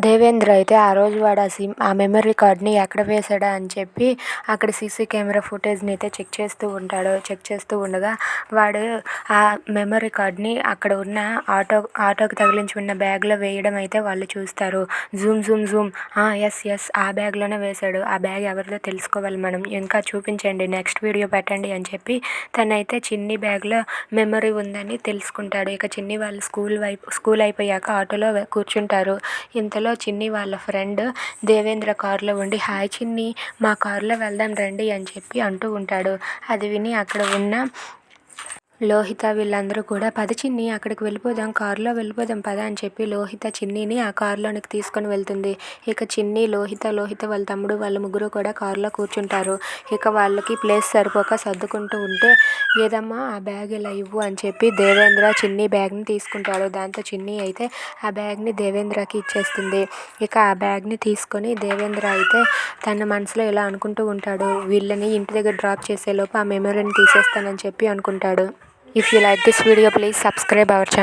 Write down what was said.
దేవేంద్ర అయితే ఆ రోజు వాడు ఆ సిమ్ ఆ మెమరీ కార్డ్ని ఎక్కడ వేశాడా అని చెప్పి అక్కడ సీసీ కెమెరా ఫుటేజ్ని అయితే చెక్ చేస్తూ ఉంటాడు చెక్ చేస్తూ ఉండగా వాడు ఆ మెమరీ కార్డ్ని అక్కడ ఉన్న ఆటో ఆటోకి తగిలించి ఉన్న బ్యాగ్లో వేయడం అయితే వాళ్ళు చూస్తారు. Zoom zoom zoom. Yes yes ఆ బ్యాగ్లోనే వేశాడు. ఆ బ్యాగ్ ఎవరిదో తెలుసుకోవాలి మనం. ఇంకా చూపించండి. నెక్స్ట్ వీడియో పెట్టండి అని చెప్పి తనైతే చిన్ని బ్యాగ్లో మెమరీ ఉందని తెలుసుకుంటాడు. ఇక చిన్ని వాళ్ళు స్కూల్ వైపు స్కూల్ అయిపోయాక ఆటోలో కూర్చుంటారు. ఇంతలో చిన్ని వాళ్ళ ఫ్రెండ్ దేవేంద్ర కారులో ఉండి హాయ్ చిన్ని మా కారులో వెళ్దాం రండి అని చెప్పి అంటూ ఉంటాడు. అది విని అక్కడ ఉన్న లోహిత వీళ్ళందరూ కూడా పద చిన్ని అక్కడికి వెళ్ళిపోదాం కారులో వెళ్ళిపోదాం పద అని చెప్పి లోహిత చిన్నిని ఆ కారులోనికి తీసుకొని వెళ్తుంది. ఇక చిన్ని లోహిత లోహిత వాళ్ళ తమ్ముడు వాళ్ళ ముగ్గురు కూడా కారులో కూర్చుంటారు. ఇక వాళ్ళకి ప్లేస్ సరిపోక సర్దుకుంటూ ఉంటే ఏదమ్మా ఆ బ్యాగ్ ఇలా ఇవ్వు అని చెప్పి దేవేంద్ర చిన్ని బ్యాగ్ని తీసుకుంటాడు. దాంతో చిన్ని అయితే ఆ బ్యాగ్ని దేవేంద్రకి ఇచ్చేస్తుంది. ఇక ఆ బ్యాగ్ని తీసుకొని దేవేంద్ర అయితే తన మనసులో ఇలా అనుకుంటూ ఉంటాడు. వీళ్ళని ఇంటి దగ్గర డ్రాప్ చేసేలోపు ఆ మెమరీని తీసేస్తానని చెప్పి అనుకుంటాడు. If you like this video please subscribe our channel.